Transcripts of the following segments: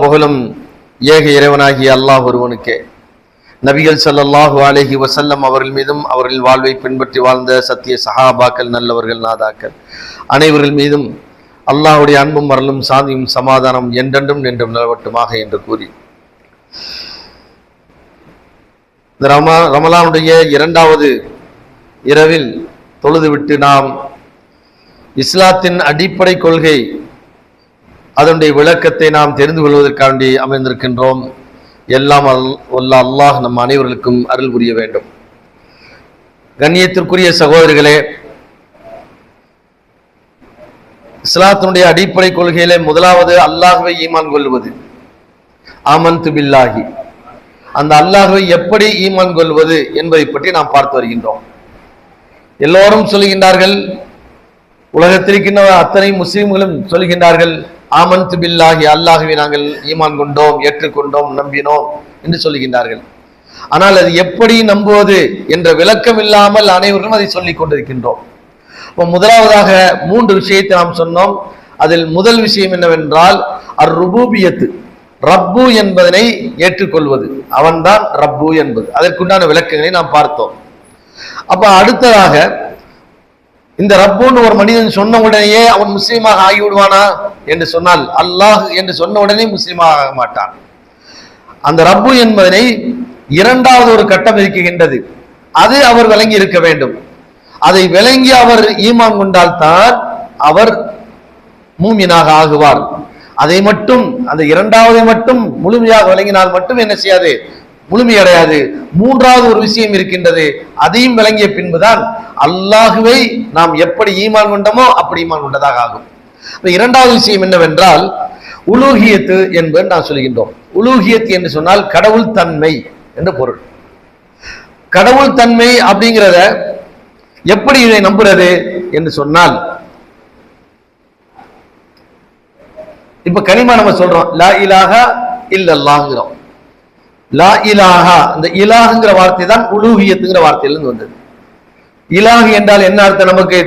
புகழும் ஏக இறைவனாகிய அல்லாஹ் ஒருவனுக்கே. நபிகள் ஸல்லல்லாஹு அலைஹி வசல்லம் அவர்கள் மீதும் அவர்கள் வாழ்வை பின்பற்றி வாழ்ந்த சத்திய சஹாபாக்கள் நல்லவர்கள் நாதாக்கள் அனைவர்கள் மீதும் அல்லாஹுடைய அன்பும் மரலும் சாந்தியும் சமாதானம் என்றென்றும் நின்றும் நிலவட்டுமாக என்று கூறி. இந்த ரமா ரமலானுடைய இரண்டாவது இரவில் தொழுதுவிட்டு நாம் இஸ்லாத்தின் அடிப்படை கொள்கை அதனுடைய விளக்கத்தை நாம் தெரிந்து கொள்வதற்காண்டி அமைந்திருக்கின்றோம். எல்லாம் அல் வல்ல அல்லாஹ் நம் அனைவர்களுக்கும் அருள் புரிய வேண்டும். கண்ணியத்திற்குரிய சகோதரிகளே இஸ்லாத்தினுடைய அடிப்படை கொள்கையிலே முதலாவது அல்லாஹ்வை ஈமான் கொள்வது. ஆமன்து பில்லாகி அந்த அல்லாஹ்வை எப்படி ஈமான் கொள்வது என்பதை பற்றி நாம் பார்த்து வருகின்றோம். எல்லோரும் சொல்லுகின்றார்கள் உலகத்திற்கின்ற அத்தனை முஸ்லிம்களும் சொல்கின்றார்கள் ஆமந்து பில்லாகி அல்லாகவே நாங்கள் ஈமான் கொண்டோம் ஏற்றுக்கொண்டோம் நம்பினோம் என்று சொல்லுகின்றார்கள். ஆனால் அது எப்படி நம்புவது என்ற விளக்கம் இல்லாமல் அனைவரும் அதை சொல்லிக் கொண்டிருக்கின்றோம். இப்போ முதலாவதாக மூன்று விஷயத்தை நாம் சொன்னோம். அதில் முதல் விஷயம் என்னவென்றால் அர் ருபூபியத்து ரப்பு என்பதனை ஏற்றுக்கொள்வது. அவன்தான் ரப்பு என்பது. அதற்குண்டான விளக்கங்களை நாம் பார்த்தோம். அப்ப அடுத்ததாக இந்த ரப்புன்னு ஒரு மனிதன் சொன்ன உடனேயே அவன் முஸ்லீமாக ஆகிவிடுவானா என்று சொன்னால் அல்லாஹ் என்று சொன்ன உடனே முஸ்லீமாக ஆக மாட்டான். அந்த ரப்பு என்பதனை இரண்டாவது ஒரு கட்டம் இருக்கின்றது. அது அவர் விளங்கி இருக்க வேண்டும். அதை விளங்கி அவர் ஈமான் கொண்டால்தான் அவர் மூமினாக ஆகுவார். அதை மட்டும் அந்த இரண்டாவதை மட்டும் முழுமையாக விளங்கினால் மட்டும் என்ன செய்யாது? முழுமையடையாது. மூன்றாவது ஒரு விஷயம் இருக்கின்றது அதையும் விளங்கிய பின்புதான் அல்லாஹுவை நாம் எப்படி ஈமான் கொண்டோமோ அப்படி ஈமான் கொண்டதாக ஆகும். இரண்டாவது விஷயம் என்னவென்றால் உலூகியத்து என்பது நான் சொல்கின்றோம். உலூகியத் என்று சொன்னால் கடவுள் தன்மை என்று பொருள். கடவுள் தன்மை அப்படிங்கிறத எப்படி இதை நம்புறது என்று சொன்னால் இப்ப கனிமா நம்ம சொல்றோம் லா இலாக இல்லல்லாங்கிறோம் லா இலாஹா அந்த இலாகுங்கிற வார்த்தை தான் உலூகியத்துங்கிற வார்த்தையிலிருந்து வந்தது. இலாஹ் என்றால் என்ன அர்த்தம் நமக்கு?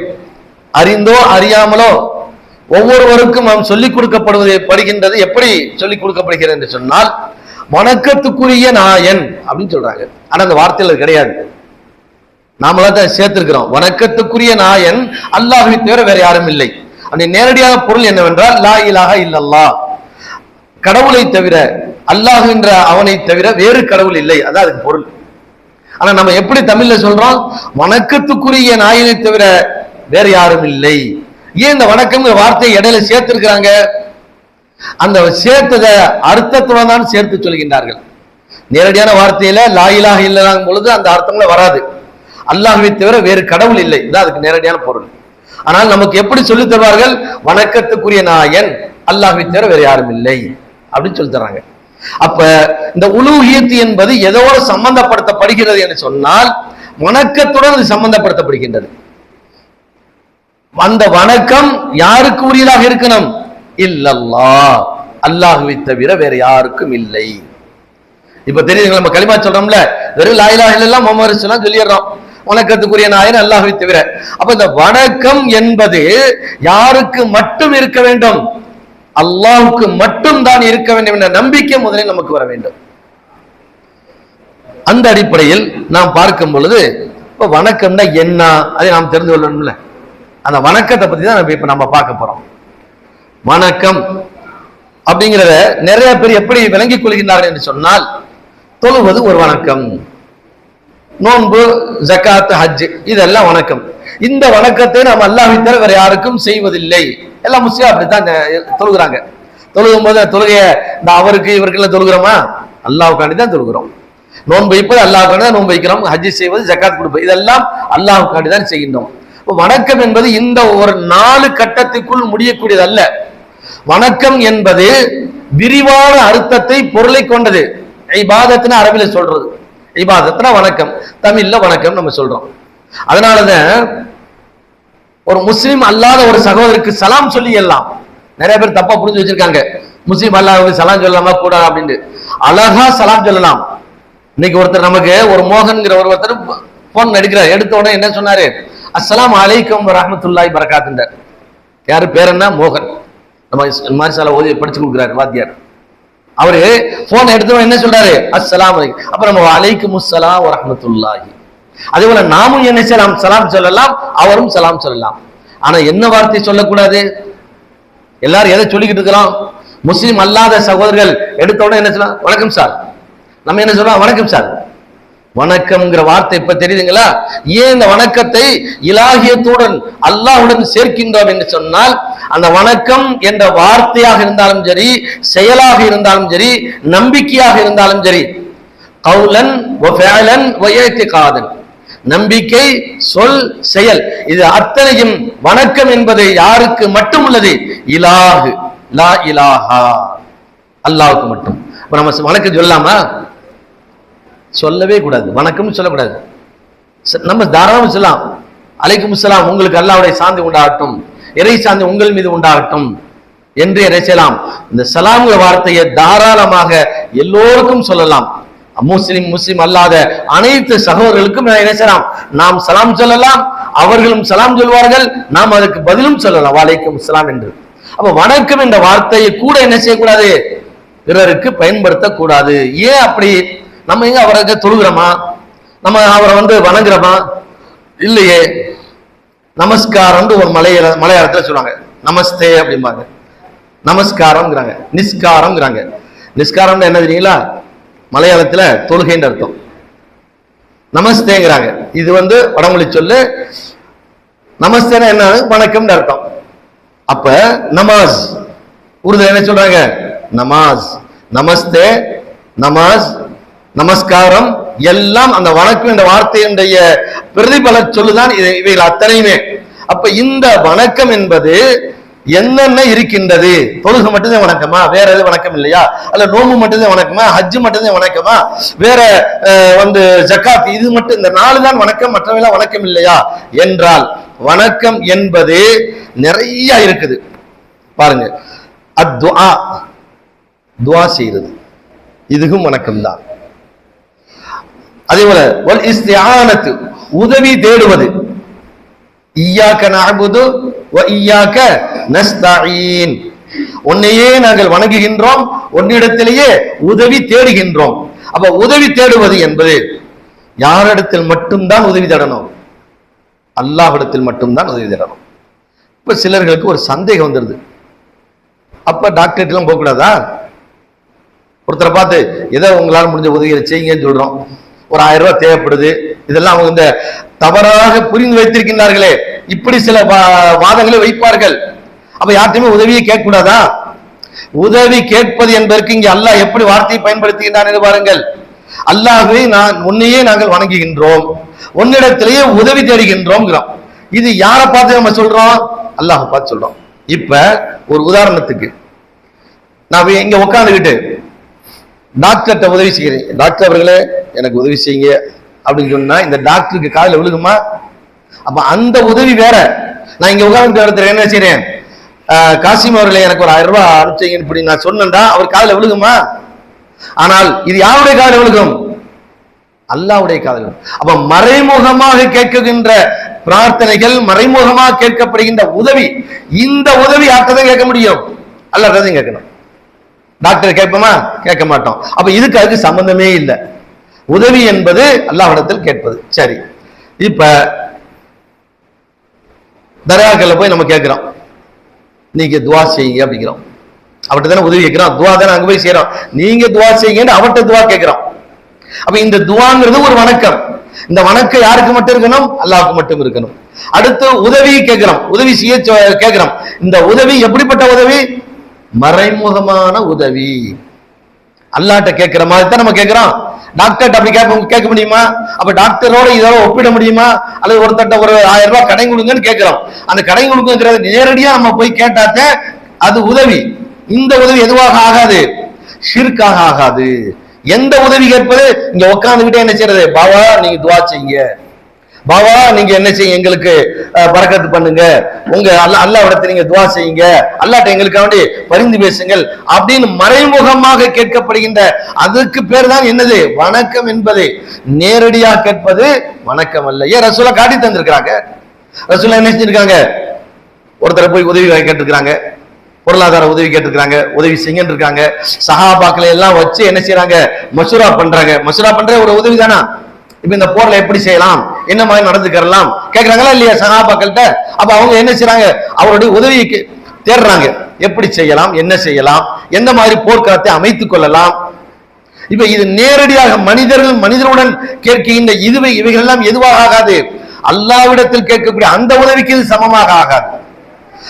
அறிந்தோ அறியாமலோ ஒவ்வொருவருக்கும் நாம் சொல்லிக் கொடுக்கப்படுவது படுகின்றது எப்படி சொல்லிக் கொடுக்கப்படுகிறது என்று சொன்னால் வணக்கத்துக்குரிய நாயன் அப்படின்னு சொல்றாங்க. ஆனா அந்த வார்த்தையில் அது கிடையாது. நாமளா தான் சேர்த்திருக்கிறோம். வணக்கத்துக்குரிய நாயன் அல்லாஹை தவிர வேற யாரும் இல்லை. அந்த நேரடியாக பொருள் என்னவென்றால் லா இலாக இல்லல்லா கடவுளை தவிர அல்லாஹ் என்ற அவனை தவிர வேறு கடவுள் இல்லை. அதான் அதுக்கு பொருள். ஆனா நம்ம எப்படி தமிழ்ல சொல்றோம்? வணக்கத்துக்குரிய நாயனை தவிர வேற யாரும் இல்லை. ஏன் இந்த வணக்கம்ங்கிற வார்த்தையை இடையில சேர்த்திருக்கிறாங்க? அந்த சேர்த்தத அர்த்தத்துடன் தான் சேர்த்து சொல்கின்றார்கள். நேரடியான வார்த்தையில லாயிலாக இல்லைனாங்க பொழுது அந்த அர்த்தங்கள வராது. அல்லாஹுவை தவிர வேறு கடவுள் இல்லை. இதான் அதுக்கு நேரடியான பொருள். ஆனால் நமக்கு எப்படி சொல்லித் தருவார்கள்? வணக்கத்துக்குரிய நாயன் அல்லாஹுவை தவிர வேறு யாரும் இல்லை. அப்படின்னு சொல்லி தர்றாங்க. அப்ப இந்த உலூகியத்து என்பது எதோடு சம்பந்தப்படுத்தப்படுகிறது என்று சொன்னால் வணக்கத்துடன் அது சம்பந்தப்படுத்தப்படுகின்றது. அந்த வணக்கம் யாருக்கு உரியதாக இருக்கணும்? இல்லல்லா அல்லாஹுவை தவிர வேற யாருக்கும் இல்லை. இப்ப தெரியுது நம்ம களிமா சொல்றோம்ல வெறும் லாயிலா இல்லெல்லாம் முகமது சொன்னா சொல்லிடுறோம். வணக்கத்துக்குரிய நாயன் அல்லாஹுவை தவிர. அப்ப இந்த வணக்கம் என்பது யாருக்கு மட்டும் இருக்க வேண்டும்? அல்லாவுக்கு மட்டும் தான் இருக்க வேண்டும் என்ற நம்பிக்கை முதலில் நமக்கு வர வேண்டும். அந்த அடிப்படையில் நாம் பார்க்கும் பொழுது இப்ப வணக்கம்னா என்ன அதை நாம் தெரிந்து கொள்ளணும்ல. அந்த வணக்கத்தை பத்தி தான் நம்ம இப்ப நம்ம பார்க்க போறோம். வணக்கம் அப்படிங்கிறத நிறைய பேர் எப்படி விளங்கிக் கொள்கின்றார்கள் என்று சொன்னால் தொழுவது ஒரு வணக்கம். நோன்பு ஜக்காத் ஹஜ் இதெல்லாம் வணக்கம். இந்த வணக்கத்தை நாம் அல்லாஹை தவிர வேற யாருக்கும் செய்வதில்லை. எல்லாம் முஸ்லீம் அப்படித்தான் தொழுகிறாங்க. தொழுகும் போது தொழுகைய இந்த அவருக்கு இவருக்கெல்லாம் தொழுகிறோமா? அல்லாவுக்காண்டி தான் தொழுகிறோம். நோன்பு வைப்பது அல்லாவுக்காண்டி தான் நோன்பு வைக்கிறோம். ஹஜ்ஜி செய்வது ஜக்காத் கொடுப்பது இதெல்லாம் அல்லாவுக்காண்டி தான் செய்கின்றோம். வணக்கம் என்பது இந்த ஒரு நாலு கட்டத்துக்குள் முடியக்கூடியது அல்ல வணக்கம் என்பது விரிவான அர்த்தத்தை பொருளை கொண்டது. ஐபாதத்தின அரபில சொல்றது. ஐபாதத்தின வணக்கம். தமிழ்ல வணக்கம் நம்ம சொல்றோம். அதனாலதான் ஒரு முஸ்லீம் அல்லாத ஒரு சகோதரருக்கு சலாம் சொல்லி எல்லாம். நிறைய பேர் தப்பா புரிஞ்சு வச்சிருக்காங்க. முஸ்லீம் அல்லாத சலாம் சொல்லலாமா கூடாது அப்படின்ட்டு. அழகா சலாம் சொல்லலாம். இன்னைக்கு ஒருத்தர் நமக்கு ஒரு மோகன்கிற ஒரு ஒருத்தர் போன் நடிக்கிறார் எடுத்த உடனே என்ன சொன்னாரு? அஸ்ஸலாம் அலைக்கம் ரஹமத்துல்லாய் பரகாத்துண்டார் யாரு பேர் என்ன? மோகன். நம்ம மாரிசால ஓதி படிச்சு கொடுக்குறாரு வாத்தியார். அவரு போன் எடுத்தவன் என்ன சொல்றாரு? அஸ்லாம் அலைக்கும். அப்ப நம்ம அலைக்கும் அஸ்லாம் ரஹமத்துல்லாஹி அதே போல நாமும் என்ன செய்யலாம்? சலாம் சொல்லலாம் அவரும் சலாம் சொல்லலாம். ஆனா என்ன வார்த்தை சொல்லக்கூடாது? எல்லாரும் எதை சொல்லிக்கிட்டு இருக்கிறோம்? முஸ்லீம் அல்லாத சகோதரர்கள் எடுத்த உடனே என்ன சொல்லலாம்? வணக்கம் சார். நம்ம என்ன சொல்றோம்? வணக்கம் சார். வணக்கம்ங்கிற வார்த்தை இப்ப தெரியுதுங்களா? ஏன் இந்த வணக்கத்தை இலாகியத்துடன் அல்லாஹ்வுடன் சேர்க்கின்றோம் என்று சொன்னால் அந்த வணக்கம் என்ற வார்த்தையாக இருந்தாலும் சரி செயலாக இருந்தாலும் சரி நம்பிக்கையாக இருந்தாலும் சரி கவுலன் காதன் நம்பிக்கை சொல் செயல். இது அத்தனையும் வணக்கம் என்பது யாருக்கு மட்டும் உள்ளது இலாகு லா இலாஹா. அல்லாவுக்கு மட்டும். அப்ப நம்ம வணக்கம் சொல்லலாமா? சொல்லவே கூடாது. வணக்கம் சொல்லக்கூடாது. நம்ம தாராளம் சொல்லலாம். அலைக்கும் சலாம். உங்களுக்கு அல்லாவுடைய சாந்தி உண்டாகட்டும். இறை சாந்தி உங்கள் மீது உண்டாகட்டும். என்று இறை செய்யலாம். இந்த சலாம்ங்கிற வார்த்தையை தாராளமாக எல்லோருக்கும் சொல்லலாம். முஸ்லிம் முஸ்லிம் அல்லாத அனைத்து சகோதரர்களுக்கும் என்ன செய்யலாம்? நாம் சலாம் சொல்லலாம் அவர்களும் சலாம் சொல்வார்கள் நாம் அதுக்கு பதிலும் சொல்லலாம். வாழைக்கும் சலாம் என்று. அப்ப வணக்கம் என்ற வார்த்தையை கூட என்ன செய்யக்கூடாது? பிறருக்கு பயன்படுத்தக்கூடாது. ஏன் அப்படி? நம்ம எங்க அவருக்கு தொழுகிறோமா? நம்ம அவரை வந்து வணங்குறோமா? இல்லையே. நமஸ்காரம்னு ஒரு மலையாள மலையாளத்துல சொல்லுவாங்க. நமஸ்தே அப்படிம்பாங்க. நமஸ்காரம்ங்கிறாங்க. நிஸ்காரம்ங்கிறாங்க. நிஸ்காரம்னு என்ன தெரியுங்களா? மலையாளத்துல தொழுகைன்ற அர்த்தம். நமஸ்தேங்கிறாங்க. இது வந்து வடமொழி சொல்லு நமஸ்தேனா என்ன? வணக்கம்னு அர்த்தம். அப்ப நமாஸ். உருது என்ன சொல்றாங்க? நமாஸ். நமஸ்தே நமாஸ் நமஸ்காரம் எல்லாம் அந்த வணக்கம் என்ற வார்த்தையினுடைய பிரதிபல சொல்லுதான் இவைகள் அத்தனையுமே. அப்ப இந்த வணக்கம் என்பது என்னென்ன இருக்கின்றது? தொழுகை மட்டும்தான் வணக்கமா? வேற எது வணக்கம் இல்லையா? அல்ல நோம்பு மட்டும்தான் வணக்கமா? ஹஜ்ஜு மட்டும்தான் வணக்கமா? வேற வந்து ஜக்காத் இது மட்டும் இந்த நாலு தான் வணக்கம் மற்றவெல்லாம் வணக்கம் இல்லையா? என்றால் வணக்கம் என்பது நிறைய இருக்குது. பாருங்க. அத்வா துவா செய்யறது இதுக்கும் வணக்கம் தான் அதே போல வல் உதவி தேடுவது. ஈயாக்க நாகுது உன்னையே நாங்கள் வணங்குகின்றோம் உன்னிடத்திலேயே உதவி தேடுகின்றோம். அப்ப உதவி தேடுவது என்பது யாரிடத்தில் மட்டும்தான் உதவி தேடணும்? அல்லாஹிடத்தில் மட்டும்தான் உதவி தேடணும். இப்ப சிலர்களுக்கு ஒரு சந்தேகம் வந்துருது. அப்ப டாக்டர்கிட்டலாம் போகக்கூடாதா? ஒருத்தரை பார்த்து ஏதோ உங்களால் முடிஞ்ச உதவியை செய்யுங்கன்னு சொல்றோம். ஒரு ஆயிரம் ரூபாய் தேவைப்படுது. இதெல்லாம் அவங்க இந்த தவறாக புரிந்து வைத்திருக்கின்றார்களே. இப்படி சில வா- வாதங்களை வைப்பார்கள். அப்ப யார்ட்டையுமே உதவியை கேட்கக்கூடாதா? உதவி கேட்பது என்பதற்கு இங்கே அல்லாஹ் எப்படி வார்த்தையை பயன்படுத்துகின்றான் என்று பாருங்கள். அல்லாஹ்வை நான் உன்னையே நாங்கள் வணங்குகின்றோம். உன்னிடத்திலேயே உதவி தேடுகின்றோம் இது யாரை பார்த்து நம்ம சொல்றோம்? அல்லாஹ் பார்த்து சொல்றோம். இப்ப ஒரு உதாரணத்துக்கு. நான் இங்க உட்காந்துக்கிட்டு டாக்டர்கிட்ட உதவி செய்கிறேன். டாக்டர் அவர்களே எனக்கு உதவி செய்யுங்க. அப்படின்னு சொன்னா இந்த டாக்டருக்கு காதில் விழுகுமா? அப்ப அந்த உதவி வேற. நான் இங்க உட்கார்ந்து இடத்துல என்ன செய்யறேன் காசிம் அவர்களே எனக்கு ஒரு ஆயிரம் ரூபாய் அனுப்பிச்சீங்கன்னு இப்படி நான் சொன்னேன்டா அவர் காதில் விழுகுமா? ஆனால் இது யாருடைய காதில் விழுகும்? அல்லாவுடைய காதல் அப்ப மறைமுகமாக கேட்குகின்ற பிரார்த்தனைகள் மறைமுகமாக கேட்கப்படுகின்ற உதவி இந்த உதவி யார்கிட்ட கேட்க முடியும்? அல்லாஹ்தான் கேட்கணும். டாக்டர் கேட்போமா? கேட்க மாட்டோம். அப்ப இதுக்கு அதுக்கு சம்பந்தமே இல்லை. உதவி என்பது அல்லாஹிடத்தில் கேட்பது. சரி. இப்ப தர்காக்கள்ல போய் நம்ம கேட்கிறோம். நீங்க துவா செய்யுங்க அப்படிங்கிறோம். அவர்கிட்ட தானே உதவி கேட்கிறோம். துவா தானே அங்க போய் செய்யறோம் நீங்க துவா செய்யுங்கன்னு அவர்கிட்ட துவா கேட்கிறோம். அப்ப இந்த துவாங்கிறது ஒரு வணக்கம். இந்த வணக்கம் யாருக்கு மட்டும் இருக்கணும்? அல்லாவுக்கு மட்டும் இருக்கணும். அடுத்து உதவி கேட்கிறோம். உதவி செய்ய கேட்கிறோம். இந்த உதவி எப்படிப்பட்ட உதவி? மறைமுகமான உதவி. அல்லாட்ட கேட்கிற மாதிரி தான் நம்ம கேட்கிறோம். டாக்டர் அப்படி கேட்க கேட்க முடியுமா? அப்ப டாக்டரோட இதோட ஒப்பிட முடியுமா? அல்லது ஒருத்தட்ட ஒரு ஆயிரம் ரூபாய் கடை கொடுங்கன்னு கேட்கிறோம். அந்த கடை கொடுங்கிறது நேரடியா நம்ம போய் கேட்டாத்த அது உதவி. இந்த உதவி எதுவாக ஆகாது? ஷிர்காக ஆகாது. எந்த உதவி கேட்பது? இங்க உட்காந்துக்கிட்டே என்ன செய்யறது? பாவா நீங்க துவா செய்யுங்க. பாபா நீங்க என்ன செய்யுங்க எங்களுக்கு பறக்கத்து பண்ணுங்க. உங்க அல்லா அல்லாவிடத்தை நீங்க துவா செய்யுங்க. அல்லாட்ட எங்களுக்கு வேண்டி பரிந்து பேசுங்கள். அப்படின்னு மறைமுகமாக கேட்கப்படுகின்ற அதுக்கு பேர் தான் என்னது? வணக்கம் என்பது. நேரடியா கேட்பது வணக்கம் அல்ல. ஏன் ரசூலா காட்டி தந்திருக்கிறாங்க? ரசூலா என்ன செஞ்சிருக்காங்க? ஒருத்தரை போய் உதவி கேட்டிருக்கிறாங்க. பொருளாதார உதவி கேட்டிருக்காங்க உதவி செய்யன்னு இருக்காங்க சகாபாக்களை எல்லாம் வச்சு என்ன செய்யறாங்க மசூரா பண்றாங்க. மசூரா பண்ற ஒரு உதவி தானா இப்ப இந்த போர்ல எப்படி செய்யலாம்? என்ன மாதிரி நடந்துக்கிறலாம் கேட்கறாங்களா இல்லையா சகாபாக்கள்கிட்ட? அப்ப அவங்க என்ன செய்றாங்க? அவருடைய உதவிக்கு தேடுறாங்க. எப்படி செய்யலாம்? என்ன செய்யலாம்? எந்த மாதிரி போர்க்களத்தை அமைத்துக் கொள்ளலாம்? இப்ப இது நேரடியாக மனிதர்கள் மனிதருடன் கேட்கின்ற இதுவை இவைகள் எல்லாம் எதுவாக ஆகாது. அல்லாவிடத்தில் கேட்கக்கூடிய அந்த உதவிக்கு இது சமமாக ஆகாது.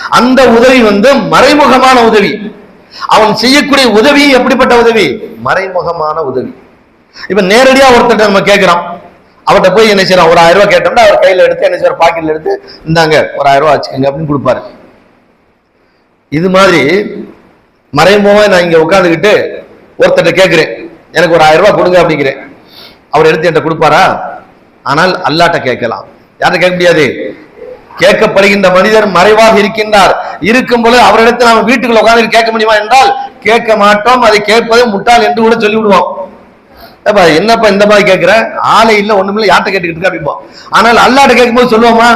அந்த உதவி வந்து மறைமுகமான உதவி. அவன் செய்யக்கூடிய உதவி எப்படிப்பட்ட உதவி? மறைமுகமான உதவி. இப்ப நேரடியா ஒருத்தர் நம்ம கேட்கிறோம். அவர்கிட்ட போய் என்ன செய்யறோம் ஒரு ஆயிரம் ரூபாய் கேட்டோம்னா அவர் கையில எடுத்து என்ன செய்யற பாக்கெட்ல எடுத்து இந்தாங்க ஒரு ஆயிரம் ரூபாய் வச்சுக்கோங்க அப்படின்னு கொடுப்பாரு. இது மாதிரி மறைமுகமா நான் இங்க உட்காந்துக்கிட்டு ஒருத்தர்ட்ட கேட்கிறேன். எனக்கு ஒரு ஆயிரம் ரூபாய் கொடுங்க அப்படிங்கிறேன். அவர் எடுத்து என்கிட்ட கொடுப்பாரா? ஆனால் அல்லாட்ட கேட்கலாம். யார்கிட்ட கேட்க முடியாது? கேட்கப்படுகின்ற மனிதர் மறைவாக இருக்கின்றார். இருக்கும் பொழுது அவரிடத்தில் நம்ம வீட்டுக்குள்ள உட்காந்து கேட்க முடியுமா என்றால் கேட்க மாட்டோம். அதை கேட்பது முட்டாள் என்று கூட சொல்லி என்னப்பா இந்த மாதிரி கேட்கிற ஆளை இல்ல ஒண்ணுமில்ல யார்கிட்ட கேட்டுக்கிட்டு இருக்கா அப்படிம்போம் ஆனால் அல்லாட்ட கேட்கும்போது சொல்லுவோமா?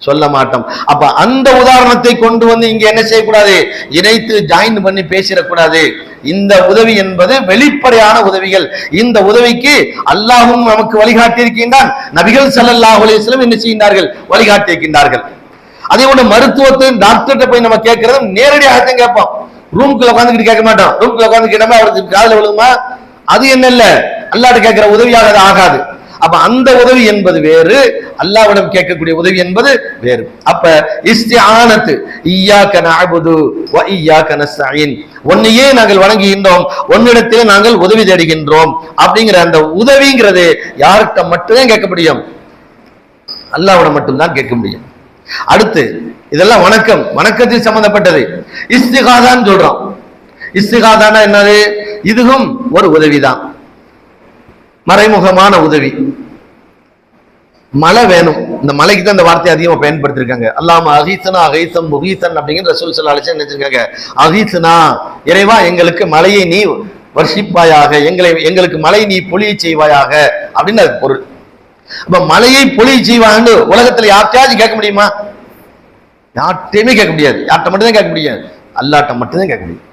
சொல்ல மாட்டோம். அப்ப அந்த உதாரணத்தை கொண்டு வந்து இங்க என்ன செய்யக்கூடாது? இணைத்து ஜாயின் பண்ணி பேசிடக்கூடாது. இந்த உதவி என்பது வெளிப்படையான உதவிகள். இந்த உதவிக்கு அல்லாஹும் நமக்கு வழிகாட்டி இருக்கின்றான் நபிகள் ஸல்லல்லாஹு என்ன செய்கின்றார்கள்? வழிகாட்டி இருக்கின்றார்கள் அதே போல மருத்துவத்தை டாக்டர்கிட்ட போய் நம்ம கேட்கறது நேரடியாகத்தான் கேட்போம். ரூம்குள்ள உட்காந்துக்கிட்டு கேட்க மாட்டோம். ரூம்குள்ள உட்காந்து கேட்டோம்னா அவருக்கு காதல விழுமா அது என்ன இல்ல? அல்லாட்ட கேட்கிற உதவியாக அது ஆகாது. அப்ப அந்த உதவி என்பது வேறு அல்லாவிடம் கேட்கக்கூடிய உதவி என்பது வேறு. அப்ப இஸ்திஆனத்து இய்யாக நஅபுது வ இய்யாக நஸ்தஈன். உன்னையே நாங்கள் வணங்குகின்றோம்? உன்னிடத்திலே நாங்கள் உதவி தேடுகின்றோம். அப்படிங்கிற அந்த உதவிங்கிறது யார்கிட்ட மட்டுமே கேட்க முடியும். அல்லாவிடம் மட்டும்தான் கேட்க முடியும். அடுத்து இதெல்லாம் வணக்கம். வணக்கத்தில் சம்பந்தப்பட்டது. இஸ்திகாதான்னு சொல்றோம். இஸ்திகாதானா என்னது? இதுவும் ஒரு உதவிதான். மறைமுகமான உதவி. மழை வேணும். இந்த மலைக்கு தான் இந்த வார்த்தையை அதிகமாக பயன்படுத்திருக்காங்க. அல்லாம அகீசனா அகைசம் முகீசன் அப்படிங்கிற ரசூல் சல்லா அலிசன் நினைச்சிருக்காங்க. அகீசனா இறைவா எங்களுக்கு மலையை நீ வர்ஷிப்பாயாக எங்களை எங்களுக்கு மலை நீ பொழிய செய்வாயாக அப்படின்னு அது பொருள். அப்ப மலையை பொழிய செய்வான்னு உலகத்துல யார்கிட்டயாச்சும் கேட்க முடியுமா? யார்கிட்டையுமே கேட்க முடியாது. யார்கிட்ட மட்டும்தான் கேட்க முடியாது அல்லாட்ட மட்டும்தான் கேட்க முடியும்.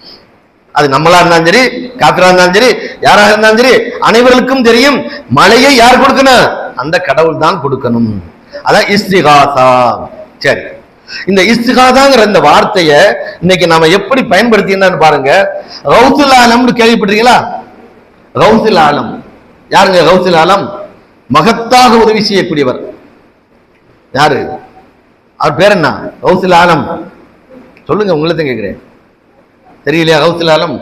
அது நம்மளா இருந்தாலும் சரி காப்பிரா இருந்தாலும் சரி யாராக இருந்தாலும் சரி அனைவருக்கும் தெரியும் மழையை யார் கொடுக்கணும்? அந்த கடவுள் தான் கொடுக்கணும். அதான் இஸ்திகாசா. சரி. இந்த இஸ்திகாதாங்கிற இந்த வார்த்தைய இன்னைக்கு நாம எப்படி பயன்படுத்தினான்னு பாருங்க. ரவுசுல் ஆலம்னு கேள்விப்பட்டிருக்கீங்களா? ரவுசுல் ஆலம். யாருங்க ரவுசுல் ஆலம்? மகத்தாக உதவி செய்யக்கூடியவர். யாரு? அவர் பேர் என்ன? ரவுசுல் ஆலம். சொல்லுங்க உங்களை தான் கேட்கிறேன். தெரியலையா? கௌசல் ஆலம்.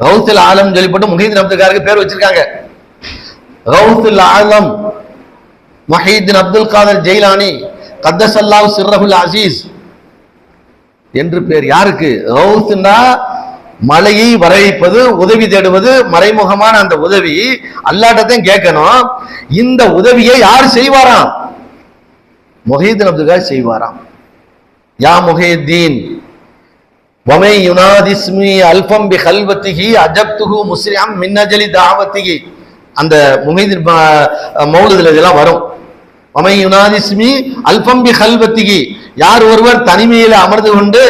கௌசல் ஆலம் சொல்லிப்பட்டு முஹீதீன் அப்துல்காருக்கு பேர் வச்சிருக்காங்க. கௌசல் ஆலம். மஹீதீன் அப்துல் காதர் ஜெயிலானி. கத்தசல்லாஹ் சிர்ரஹுல் அசீஸ். என்று பேர் யாருக்கு? கௌசுன்னா மலையை வரவைப்பது உதவி தேடுவது மறைமுகமான அந்த உதவி. அல்லாட்டத்தையும் கேட்கணும். இந்த உதவியை யார் செய்வாராம்? முஹீதீன் அப்துல்கார் செய்வாராம். யா முஹீதீன் வமை யுனாதிஸ்மி அல்பம் பி ஹல்வத்திகி அஜப்துகு முஸ்லியாம் மின்னஜலி தாவத்திகி அந்த முஹீதின் மௌலதுல இதெல்லாம் வரும். யார் ஒருவர் தனிமையில அமர்ந்து கொண்டு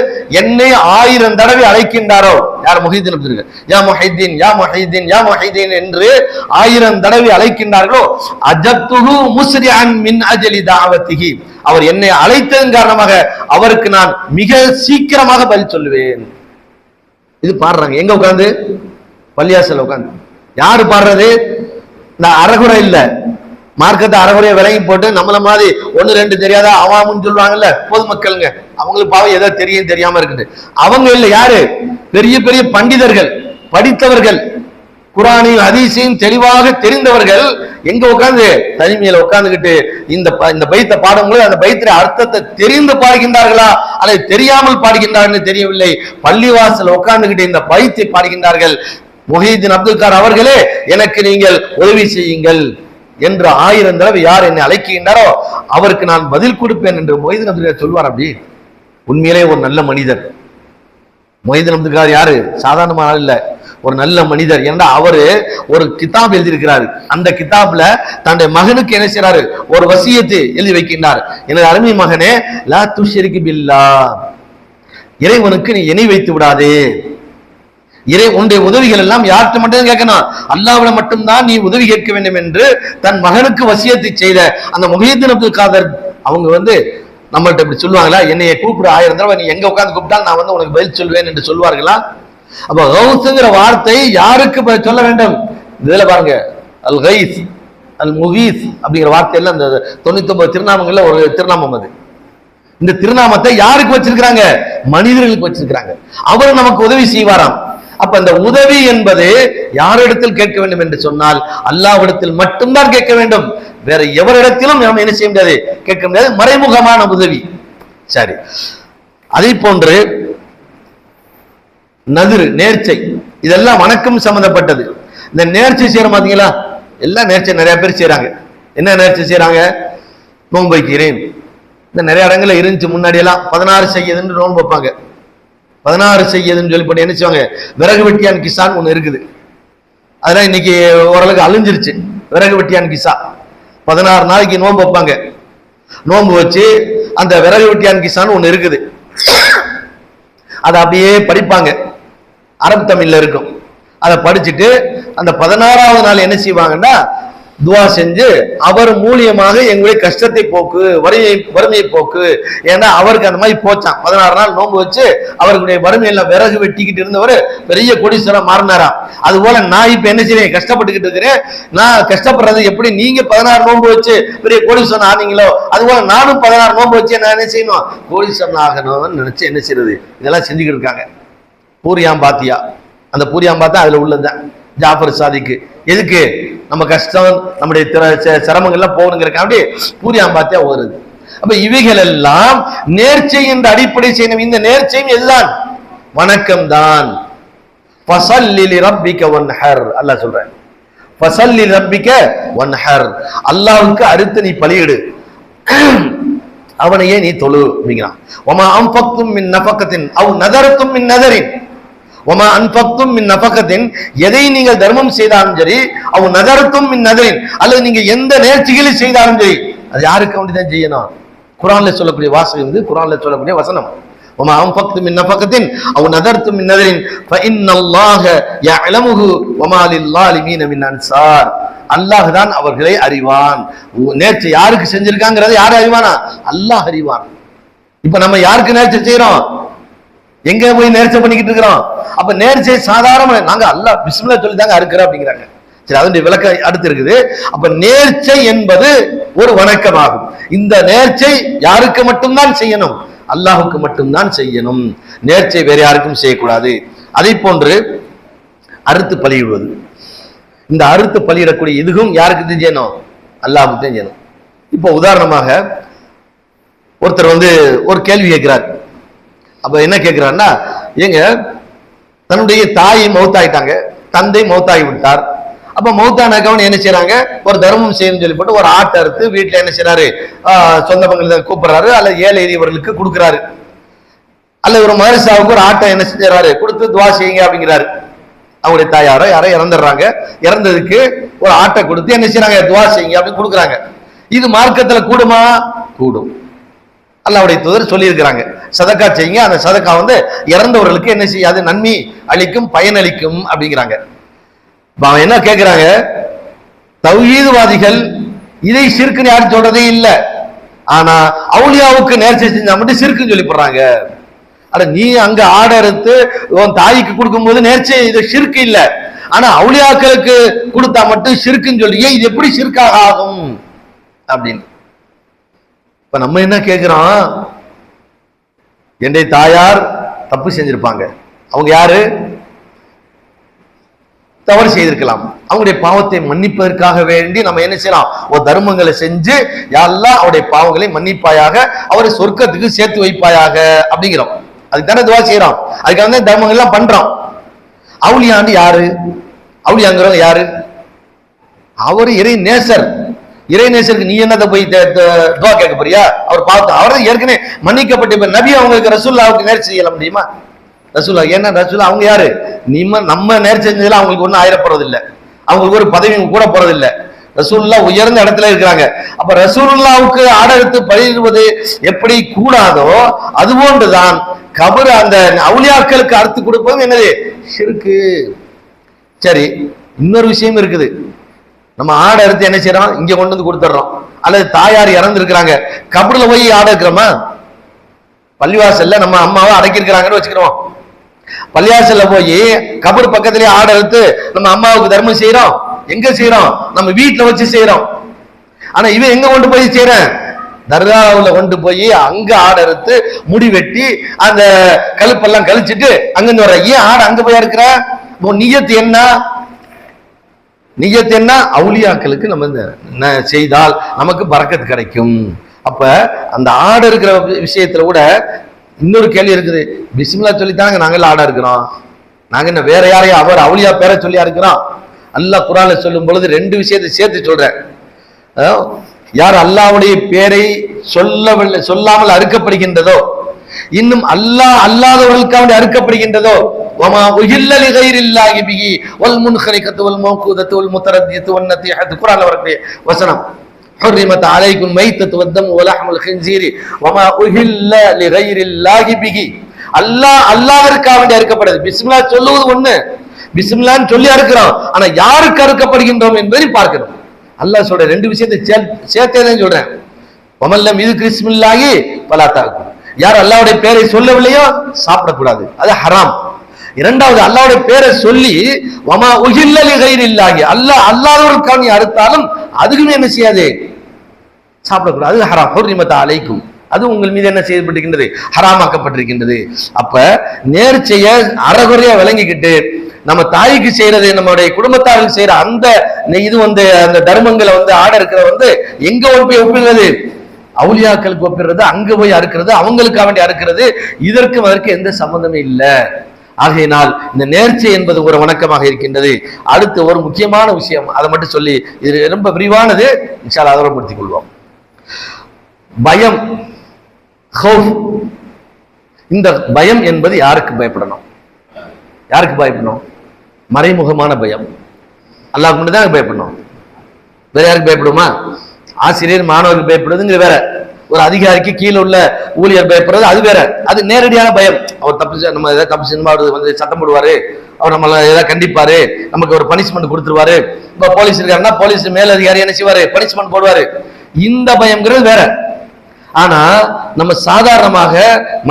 என்னை ஆயிரம் தடவை அழைக்கின்றாரோ யார் முஹீதீன் அப்துல் யா முஹைதீன் யா முஹைதீன் யா முஹைதீன் என்று ஆயிரம் தடவை அழைக்கின்றார்களோ அஜப்துஹு முஸ்ரியான் மின் அஜலி தாவத்திகி. அவர் என்னை அழைத்ததன் காரணமாக அவருக்கு நான் மிக சீக்கிரமாக பதில் சொல்லுவேன். இது பாடுறாங்க. எங்க உட்காந்து பள்ளியாசல் உட்காந்து யாரு பாடுறது? இந்த அறகுறை இல்லை. மார்க்கத்தை அறகுறையை விலகி போட்டு நம்மள மாதிரி ஒன்று ரெண்டு தெரியாத அவாமுன்னு சொல்லுவாங்கல்ல பொதுமக்கள்ங்க. அவங்களுக்கு பாவம் ஏதோ தெரியும் தெரியாம இருக்குது. அவங்க இல்லை யாரு? பெரிய பெரிய பண்டிதர்கள் படித்தவர்கள் குரானையும் ஹதீஸையும் தெளிவாக தெரிந்தவர்கள் எங்க உட்கார்ந்து தனிமையில உட்காந்துக்கிட்டு இந்த ப- இந்த பைத்தை பாடும்போது அந்த பைத்திர அர்த்தத்தை தெரிந்து பாடுகின்றார்களா? அல்லது தெரியாமல் பாடுகின்றார்கள் தெரியவில்லை. பள்ளிவாசல் உட்கார்ந்துகிட்டு இந்த பைத்தை பாடுகின்றார்கள். முஹீதீன் அப்துல்கார் அவர்களே எனக்கு நீங்கள் உதவி செய்யுங்கள். என்று ஆயிரம் தடவை யார் என்னை அழைக்கின்றாரோ அவருக்கு நான் பதில் கொடுப்பேன் என்று மொய்தீன் அப்துல்லா சொல்வார் அப்படி. உண்மையிலே ஒரு நல்ல மனிதர். மொய்தீன் அப்துல்கார் யாரு? சாதாரணமான ஆள் ஒரு நல்ல மனிதர். ஏன்னா அவரு ஒரு கிதாப் எழுதியிருக்கிறாரு. அந்த கிதாப்ல தன்னுடைய மகனுக்கு என்ன செய்யறாரு ஒரு வசியத்து எழுதி வைக்கின்றார். எனது அருமை மகனே லா துஷரிக்கு பில்லா. இறைவனுக்கு நீ இணை வைத்து விடாதே. இறை உன்னுடைய உதவிகள் எல்லாம் யார்கிட்ட மட்டும் கேட்கணும்? அல்லாவிட மட்டும்தான் நீ உதவி கேட்க வேண்டும் என்று தன் மகனுக்கு வசியத்தை செய்த அந்த முகையத்தின் அப்துல் காதர் அவங்க வந்து நம்மள்ட்ட இப்படி சொல்லுவாங்களா? என்னைய கூப்பிடு ஆயிரம் தடவை நீ எங்க உட்காந்து கூப்பிட்டா நான் வந்து உனக்கு பதில் சொல்வேன் என்று சொல்வார்களா? அப்ப கௌசுங்கிற வார்த்தை யாருக்கு சொல்ல வேண்டும்? இதுல பாருங்க அல் கைஸ் அல் முகீஸ் அப்படிங்கிற வார்த்தையெல்லாம் அந்த தொண்ணூத்தி ஒன்பது திருநாமங்கள்ல ஒரு திருநாமம் அது. இந்த திருநாமத்தை யாருக்கு வச்சிருக்கிறாங்க? மனிதர்களுக்கு வச்சிருக்கிறாங்க. அவர் நமக்கு உதவி செய்வாராம். அப்ப அந்த உதவி என்பது யாரிடத்தில் கேட்க வேண்டும் என்று சொன்னால் அல்லாவிடத்தில் மட்டும்தான் கேட்க வேண்டும். வேற எவரிடத்திலும் நாம் என்ன செய்ய முடியாது? கேட்க முடியாது. மறைமுகமான உதவி. சரி. அதே போன்று நதிர் நேர்ச்சை. இதெல்லாம் வணக்கம் சம்பந்தப்பட்டது. இந்த நேர்ச்சி செய்யற பாத்தீங்களா? எல்லாம் நேர்ச்சை நிறைய பேர் செய்யறாங்க என்ன நேர்ச்சி செய்யறாங்க நோன்பு வைக்கிறேன். இந்த நிறைய இடங்கள்ல இருந்துச்சு முன்னாடி எல்லாம் பதினாறு செய்யுதுன்னு நோன்பு வைப்பாங்க. பதினாறு செய்யதுன்னு சொல்லி பண்ணி என்ன செய்வாங்க? விறகு வெட்டியான் கிசான் ஒன்று இருக்குது. அதெல்லாம் இன்னைக்கு ஓரளவுக்கு அழிஞ்சிருச்சு. விறகு வெட்டியான் கிசா. பதினாறு நாளைக்கு நோன்பு வைப்பாங்க. நோன்பு வச்சு அந்த விறகு வெட்டியான் கிசான் ஒன்று இருக்குது. அதை அப்படியே படிப்பாங்க. அரபு தமிழ்ல இருக்கும். அதை படிச்சுட்டு அந்த பதினாறாவது நாள் என்ன செய்வாங்கன்னா துவா செஞ்சு அவர் மூலியமாக எங்களுடைய கஷ்டத்தை போக்கு வறுமையை வறுமையை போக்கு. ஏன்னா அவருக்கு அந்த மாதிரி போச்சான் பதினாறு நாள் நோன்பு வச்சு அவருடைய வறுமையில விறகு வெட்டிக்கிட்டு இருந்தவர் பெரிய கொடீஸ்வரம் மாறினாராம். அது போல நான் இப்ப என்ன செய்யறேன் கஷ்டப்பட்டுக்கிட்டு இருக்கிறேன். நான் கஷ்டப்படுறது எப்படி? நீங்க பதினாறு நோன்பு வச்சு பெரிய கோடீஸ்வரன் ஆனீங்களோ அது போல நானும் பதினாறு நோன்பு வச்சு நான் என்ன செய்யணும்? கோடீஸ்வரன் ஆகணும்னு நினைச்சு என்ன செய்யறது இதெல்லாம் செஞ்சுக்கிட்டு இருக்காங்க. பூரியாம் பாத்தியா? அந்த பூரியாம் பார்த்தா அதுல உள்ளதுதான். ஜாஃபர் சாதிக்கு. எதுக்கு? நம்ம கஷ்டம் நம்முடைய ச- சிரமங்கள்லாம் போகணுங்கிறக்காண்டி பூரியாம் பாத்தியா வருது அப்ப இவைகள் எல்லாம் நேர்ச்சை என்ற அடிப்படை செய்யணும். இந்த நேர்ச்சையும் எதுதான்? வணக்கம் தான் ஃபசல்லிலி ரப்பிக்க வன்ஹர். அல்லாஹ் சொல்றேன். ஃபசல்லி ரப்பிக்க வன்ஹர். அல்லாவுக்கு அறுத்து நீ பலியிடு. அவனையே நீ தொழு அப்படிங்கிறான். ஒமா அம்பக்தும் மின் நபக்கத்தின் அவ் நதரத்தும் மின் நதரின். ஒமா அன்பக்தும் மின் நபக்கத்தின் எதை நீங்கள் தர்மம் செய்தாலும் சரி அவ் நதரத்தும் மின் நதரின் அல்லது நீங்க எந்த நேர்ச்சிகளை செய்தாலும் சரி அது யாருக்கு வேண்டிதான் செய்யணும் குரான்ல சொல்லக்கூடிய வாசகம் வந்து குரான்ல சொல்லக்கூடிய வசனம் ஒமா அம்பக்து மின் நபக்கத்தின் அவ் நதர்த்து மின் நதரின் فإن الله يعلمه وما للظالمين من أنصار அல்லாஹ் தான் அவர்களை அறிவான் உ- நேர்ச்சை யாருக்கு செஞ்சிருக்காங்கிறத யாரு அறிவானா அல்லாஹ் அறிவான் இப்ப நம்ம யாருக்கு நேர்ச்சை செய்யறோம் எங்க போய் நேர்ச்சை பண்ணிக்கிட்டு இருக்கிறோம்? அப்ப நேர்ச்சை சாதாரண நாங்க அல்லாஹ் பிஸ்மில்லா சொல்லி தாங்க அறுக்கிறோம் அப்படிங்கிறாங்க. சரி அதனுடைய விளக்கம் அடுத்து இருக்குது. அப்ப நேர்ச்சை என்பது ஒரு வணக்கமாகும். இந்த நேர்ச்சை யாருக்கு மட்டும்தான் செய்யணும்? அல்லாஹுக்கு மட்டும்தான் செய்யணும். நேர்ச்சை வேற யாருக்கும் செய்யக்கூடாது. அதை போன்று அறுத்து பலியிடுவது இந்த அறுத்து பலியிடக்கூடிய இதுவும் யாருக்கு செய்யணும்? அல்லாஹுக்கு செய்யணும். இப்போ உதாரணமாக ஒருத்தர் வந்து ஒரு கேள்வி கேட்கிறார். அப்ப என்ன கேட்கிறான்னா ஏங்க தன்னுடைய தாய் மௌத்தாயிட்டாங்க தந்தை மௌத்தாகி விட்டார். அப்ப மௌத்தானக்கவன் என்ன செய்யறாங்க ஒரு தர்மம் செய்யணும்னு சொல்லி போட்டு ஒரு ஆட்டை அறுத்து வீட்டுல என்ன செய்யறாரு சொந்த பங்களில் கூப்பிடுறாரு அல்லது ஏழை எளியவர்களுக்கு கொடுக்குறாரு. அல்லது ஒரு மதரசாவுக்கு ஒரு ஆட்டை என்ன செஞ்சாரு கொடுத்து துவா செய்யுங்க அப்படிங்கிறாரு. அவங்களுடைய தாயாரோ யாரோ இறந்துடுறாங்க. இறந்ததுக்கு ஒரு ஆட்டை கொடுத்து என்ன செய்யறாங்க துவா செய்யுங்க அப்படின்னு கொடுக்குறாங்க. இது மார்க்கத்துல கூடுமா? கூடும். அல்லாவுடைய தூதர் சொல்லியிருக்கிறாங்க. சதக்கா செய்யுங்க. அந்த சதக்கா வந்து இறந்தவர்களுக்கு என்ன செய்யாது நன்மை அளிக்கும் பயனளிக்கும் அப்படிங்கிறாங்க. இப்ப அவன் என்ன கேட்கிறாங்க தௌஹீதுவாதிகள் இதை சிறுக்குன்னு யாரும் சொல்றதே இல்லை. ஆனா அவுலியாவுக்கு நேர்ச்சி செஞ்சா மட்டும் சிறுக்குன்னு சொல்லி போடுறாங்க அட நீ அங்க ஆடை எடுத்து உன் தாய்க்கு கொடுக்கும்போது நேர்ச்சி இது சிறுக்கு இல்லை. ஆனா அவுளியாக்களுக்கு கொடுத்தா மட்டும் சிறுக்குன்னு சொல்றீங்க. இது எப்படி சிறுக்காக ஆகும்? அப்படின்னு. இப்ப நம்ம என்ன கேட்கிறோம் என்னுடைய தாயார் தப்பு செஞ்சிருப்பாங்க. அவங்க யாரு? தவறு செய்திருக்கலாம். அவங்களுடைய பாவத்தை மன்னிப்பதற்காக வேண்டி நம்ம என்ன செய்யலாம்? ஒரு தர்மங்களை செஞ்சு யாரெல்லாம் அவருடைய பாவங்களை மன்னிப்பாயாக அவரை சொர்க்கத்துக்கு சேர்த்து வைப்பாயாக அப்படிங்கிறோம். அதுக்கு தானே துவா செய்யறோம். அதுக்காக தான் தர்மங்கள் எல்லாம் பண்றோம். அவுளியாண்டு யாரு? அவுளியாங்கிறவங்க யாரு? அவர் இறை நேசர். இறைநேசருக்கு நீ என்னதை போய் துவா கேட்க போறியா? அவர் பார்த்தோம் அவர் ஏற்கனவே மன்னிக்கப்பட்ட இப்ப நபி அவங்களுக்கு ரசூல்லாவுக்கு நேர்ச்சி செய்யல முடியுமா ரசூல்லா ஏன்னா ரசூல்லா அவங்க யாரு? நிம்ம நம்ம நேர்ச்சி செஞ்சதுல அவங்களுக்கு ஒன்றும் ஆயிரப்படுறது இல்ல அவங்களுக்கு ஒரு பதவி கூட போறது இல்ல உயர்ந்த இடத்துல இருக்கிறாங்க. அப்ப ரசூல்லாவுக்கு ஆடகத்து பயிரிடுவது எப்படி கூடாதோ அது போன்றுதான் கபர் அந்த அவுளியாக்களுக்கு அறுத்து கொடுப்பது என்னது? இருக்கு சரி இன்னொரு விஷயம் இருக்குது. நம்ம ஆடை அறுத்து என்ன செய்யறோம்? இங்க கொண்டு வந்து கொடுத்துட்றோம். அல்லது தாயார் இறந்துருக்கிறாங்க. கபடுல போய் ஆடை இருக்கிறோமா பள்ளிவாசல்ல நம்ம அம்மாவை அடக்கியிருக்கிறாங்கன்னு வச்சுக்கிறோம். பள்ளிவாசல்ல போய் கபடு பக்கத்திலேயே ஆடை எடுத்து நம்ம அம்மாவுக்கு தர்மம் செய்யறோம். எங்க செய்யறோம்? நம்ம வீட்டுல வச்சு செய்யறோம். ஆனா இவன் எங்க கொண்டு போய் செய்யறேன்? தர்காவில் கொண்டு போய் அங்க ஆடை எடுத்து முடி வெட்டி அந்த கழுப்பெல்லாம் கழிச்சிட்டு அங்கிருந்து வர ஏன் ஆடை அங்க போய் இருக்கிற உன் நியத்து என்ன? நியத்து என்ன அவுளியாக்களுக்கு நம்ம இந்த செய்தால் நமக்கு பறக்கத்து கிடைக்கும். அப்ப அந்த ஆடு இருக்கிற விஷயத்தில் விஷயத்துல கூட இன்னொரு கேள்வி இருக்குது. பிஸ்மில்லா சொல்லித்தாங்க நாங்கள் ஆடாக இருக்கிறோம். நாங்க என்ன வேற யாரையும் அவர் அவளியா பேரை சொல்லியா இருக்கிறோம்? அல்லாஹ் குரான்ல சொல்லும் பொழுது ரெண்டு விஷயத்தை சேர்த்து சொல்றேன். யார் அல்லாவுடைய பேரை சொல்லவில்லை சொல்லாமல் அறுக்கப்படுகின்றதோ இன்னும் அல்லாஹ் அல்லாதவர்களுக்காக அறுக்கப்படுகின்றதோ வமா உஹில்ல லிகைரில்லாஹி பிஹி வல் முன்ஹரிகத்து வல் மௌகூதத்து வல் முத்தரத்தியத்து வன் நத்திஹத்து குர்ஆன்ல வரக்கூடிய வசனம் حرمت عليكم الميتة والدم ولحم الخنزير وما أهل لغير الله به அல்லாஹ் அல்லாஹ்விற்காக வேண்டி அறுக்கப்படுது பிஸ்மில்லா சொல்லுவது ஒண்ணு பிஸ்மில்லான்னு சொல்லி அறுக்கிறோம் ஆனா யாருக்கு அறுக்கப்படுகின்றோம் என்பதை பார்க்கிறோம் அல்லாஹ் சொல்ற ரெண்டு விஷயத்தை சேர்- சேர்த்தே தான் சொல்றேன் ஒமல்லம் இது கிறிஸ்மில்லாகி பலாத்தாக்கும் யார் அல்லாவுடைய பேரை சொல்லவில்லையோ சாப்பிடக்கூடாது அது ஹராம் இரண்டாவது அல்லாவுடைய பேரை சொல்லி வமா உகில்லலி கைரில்லாகி அல்லாஹ் அல்லாதவர்களுக்காக நீ அறுத்தாலும் அதுக்குமே என்ன செய்யாது? சாப்பிடக்கூடாது. அது ஹராம். ஹுர்ரிமத் அலைக்கும். அது உங்கள் மீது என்ன செய்யப்பட்டிருக்கின்றது? ஹராமாக்கப்பட்டிருக்கின்றது. அப்ப நேர்ச்சைய அறகுறையா விளங்கிக்கிட்டு நம்ம தாய்க்கு செய்யறது நம்மளுடைய குடும்பத்தாருக்கு செய்யற அந்த இது வந்து அந்த தர்மங்களை வந்து ஆட இருக்கிற வந்து எங்க போய் ஒப்பிடுறது? அவுளியாக்களுக்கு ஒப்பிடுறது அங்க போய் அறுக்கிறது அவங்களுக்காக வேண்டி அறுக்கிறது இதற்கும் அதற்கு எந்த சம்பந்தமே இல்லை. ஆகையினால் இந்த நேர்ச்சி என்பது ஒரு வணக்கமாக இருக்கின்றது. அடுத்து ஒரு முக்கியமான விஷயம் அதை மட்டும் சொல்லி இது ரொம்ப விரிவானது. இன்ஷால்லா அதோடப்படுத்திக் கொள்வோம். பயம் இந்த பயம் என்பது யாருக்கு பயப்படணும்? யாருக்கு பயப்படணும்? மறைமுகமான பயம். அல்லாஹ் மட்டும் தான் பயப்படணும். வேற யாருக்கு பயப்படுமா? ஆசிரியர் மாணவருக்கு பயப்படுதுங்கிற வேற. ஒரு அதிகாரிக்கு கீழே உள்ள ஊழியர் பயப்படுறது அது வேற. அது நேரடியான பயம். அவர் தப்பு நம்ம ஏதாவது தப்பு சினிமா வந்து சத்தம் போடுவாரு. அவர் நம்மள ஏதாவது கண்டிப்பாரு. நமக்கு ஒரு பனிஷ்மெண்ட் கொடுத்துருவாரு. இப்போ போலீஸ் இருக்காருன்னா போலீஸ் மேலதிகாரி என்ன செய்வாரு? பனிஷ்மெண்ட் போடுவாரு. இந்த பயம்ங்கிறது வேற. ஆனா நம்ம சாதாரணமாக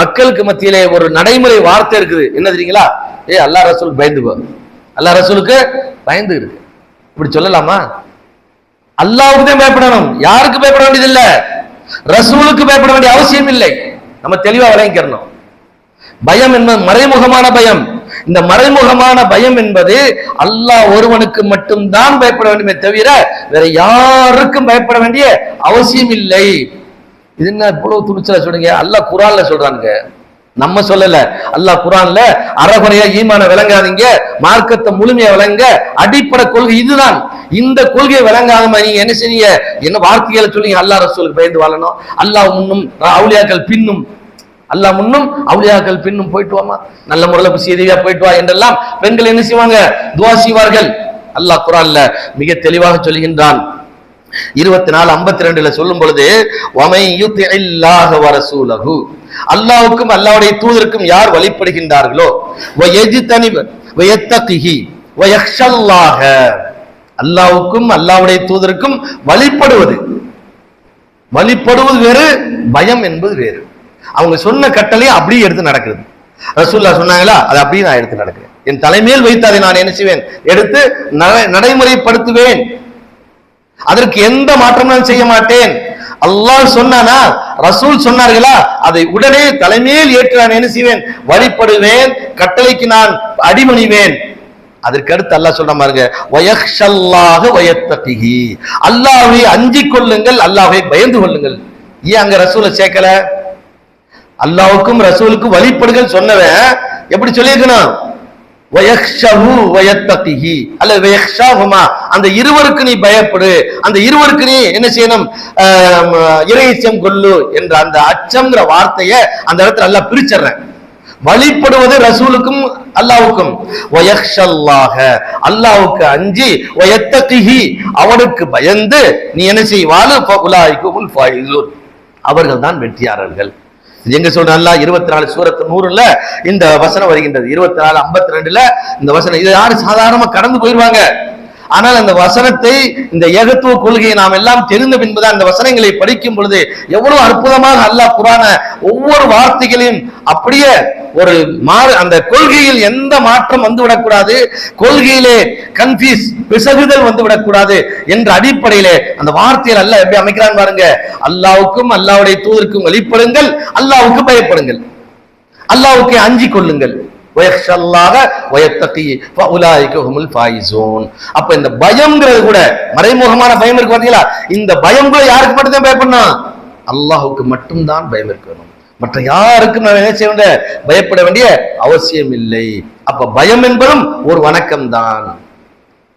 மக்களுக்கு மத்தியிலே ஒரு நடைமுறை வார்த்தை இருக்குது. என்ன தெரியுங்களா? ஏ அல்லா ரசூல் பயந்துக்கோ அல்லா ரசூலுக்கு பயந்து இருக்கு இப்படி சொல்லலாமா? அல்லாவுக்கு தான் பயப்படணும். யாருக்கு பயப்பட வேண்டியது ரசூலுக்கு பயப்பட வேண்டிய அவசியம் இல்லை. நம்ம தெளிவா விளங்கிக்கிறணும். பயம் என்பது மறைமுகமான பயம். இந்த மறைமுகமான பயம் என்பது அல்லாஹ் ஒருவனுக்கு மட்டும்தான் பயப்பட வேண்டுமே தவிர வேற யாருக்கும் பயப்பட வேண்டிய அவசியம் இல்லை. இது என்ன இவ்வளவு துணிச்சல சொல்லுங்க அல்லாஹ் குரான்ல சொல்றாங்க நம்ம சொல்லல. அல்லாஹ் குரான்ல அறகுறையா ஈமான விளங்காதீங்க மார்க்கத்தை முழுமையா விளங்க அடிப்படை கொள்கை இதுதான். இந்த கொள்கையை விளங்காம நீங்க என்ன செய்ய என்ன வார்த்தைகளை சொல்லி அல்லாஹ் ரசூலுக்கு பயந்து வாழணும். அல்லாஹ் முன்னும் அவுளியாக்கள் பின்னும் அல்லாஹ் முன்னும் அவுளியாக்கள் பின்னும் போயிட்டு வாமா நல்ல முறையில் சீதையா போயிட்டு வா என்றெல்லாம் பெண்கள் என்ன செய்வாங்க? துவா செய்வார்கள். அல்லாஹ் குரான்ல மிக தெளிவாக சொல்கின்றான் இருபத்தி நாலு ஐம்பத்தி ரெண்டுல சொல்லும் பொழுது வமை வரசூலகு அல்லாவுக்கும் அல்லாவுடைய தூதருக்கும் யார் வழிபடுகின்றார்களோ அல்லாவுக்கும் அல்லாவுடைய தூதருக்கும் வழிபடுவது. வழிபடுவது வேறு பயம் என்பது வேறு. அவங்க சொன்ன கட்டளையை அப்படியே எடுத்து நடக்கிறது. ரசூல்லா சொன்னாங்களா அதை அப்படியே நான் எடுத்து நடக்கிறேன். என் தலைமையில் வைத்து அதை நான் என்ன செய்வேன்? எடுத்து நடைமுறைப்படுத்துவேன். அதற்கு எந்த மாற்றமும் செய்ய மாட்டேன். அல்லாஹ் சொன்னானா? ரசூல் சொன்னார்களா? அதை உடனே தலைமையில் ஏற்று நான் என்ன செய்வேன்? வழிபடுவேன் கட்டளைக்கு நான் அடிமணிவேன். அதற்கு அடுத்து அல்லாஹ் சொல்ற பாருங்க வயக்ஷல்லாக வயத்தகிஹி. அல்லாஹை அஞ்சிக் கொள்ளுங்கள் அல்லாஹை பயந்து கொள்ளுங்கள். ஏன் அங்க ரசூலை சேர்க்கல? அல்லாவுக்கும் ரசூலுக்கும் வழிபடுங்கள் சொன்னவன் எப்படி சொல்லியிருக்கணும் வயக்ஷஹு வயத்தகிஹி அல்லது வயக்ஷாஹுமா அந்த இருவருக்கு நீ பயப்படு. அந்த இருவருக்கு நீ என்ன செய்யணும்? இறைச்சம் கொல்லு கொள்ளு என்ற அந்த அச்சம்ங்கிற வார்த்தையை அந்த இடத்துல நல்லா பிரிச்சிடுறேன். வழிபடுவது ரசூலுக்கும் அல்லாவுக்கும் அல்லாவுக்கு அஞ்சி வயத்தகிஹி. அவனுக்கு பயந்து நீ என்ன செய்வாலும் அவர்கள் தான் வெற்றியாளர்கள். எங்க சொல்ற இருபத்தி நாலு சூரத்து நூறுல இந்த வசனம் வருகின்றது. இருபத்தி நாலு ஐம்பத்தி ரெண்டுல இந்த வசனம். இது யாரும் சாதாரணமா கடந்து போயிருவாங்க. ஆனால் அந்த வசனத்தை இந்த ஏகத்துவ கொள்கையை நாம் எல்லாம் தெரிந்த பின்புதான் அந்த வசனங்களை படிக்கும் பொழுது எவ்வளவு அற்புதமாக அல்லாஹ் குரான ஒவ்வொரு வார்த்தைகளையும் அப்படியே ஒரு மாறு அந்த கொள்கையில் எந்த மாற்றம் வந்து விடக்கூடாது கொள்கையிலே கன்ஃபியூஸ் பிசகுதல் வந்துவிடக்கூடாது என்ற அடிப்படையிலே அந்த வார்த்தையில் அல்ல எப்படி அமைக்கிறான் பாருங்க. அல்லாவுக்கும் அல்லாவுடைய தூதருக்கும் வழிபடுங்கள் அல்லாவுக்கு பயப்படுங்கள். அல்லாவுக்கு அஞ்சி கொள்ளுங்கள். வயக்ஷல்லாக வயத்தகி ஃபஉலாயிக ஹுமுல் ஃபாயிசூன் அப்ப இந்த பயம்ங்கிறது கூட மறைமுகமான பயம் இருக்கு பார்த்தீங்களா இந்த பயம் கூட யாருக்கு மட்டும்தான் பயப்படணும் அல்லாஹுக்கு மட்டும்தான் பயம் இருக்கணும் மற்ற யாருக்கும் நான் என்ன செய்ய வேண்டிய பயப்பட வேண்டிய அவசியம் இல்லை அப்ப பயம் என்பதும் ஒரு வணக்கம் தான்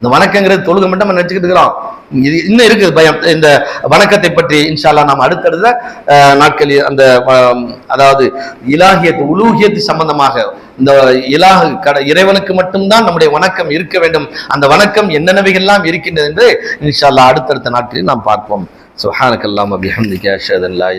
இந்த வணக்கங்கிறது தொழுகை மட்டும் நம்ம நினைச்சுக்கிட்டு இருக்கிறோம். இது இன்னும் இருக்குது பயம். இந்த வணக்கத்தை பற்றி இன்ஷால்லா நாம் அடுத்தடுத்த நாட்களில் அந்த அதாவது இலாகியத்து உலூகியத்து சம்பந்தமாக இந்த இலாஹ் கட இறைவனுக்கு மட்டும்தான் நம்முடைய வணக்கம் இருக்க வேண்டும். அந்த வணக்கம் என்னென்னவைகள்லாம் இருக்கின்றது என்று இன்ஷால்லா அடுத்தடுத்த நாட்களில் நாம் பார்ப்போம். சுஹானக்கல்லாம் அபிஹம்திக அஷ்ஹது அன் லா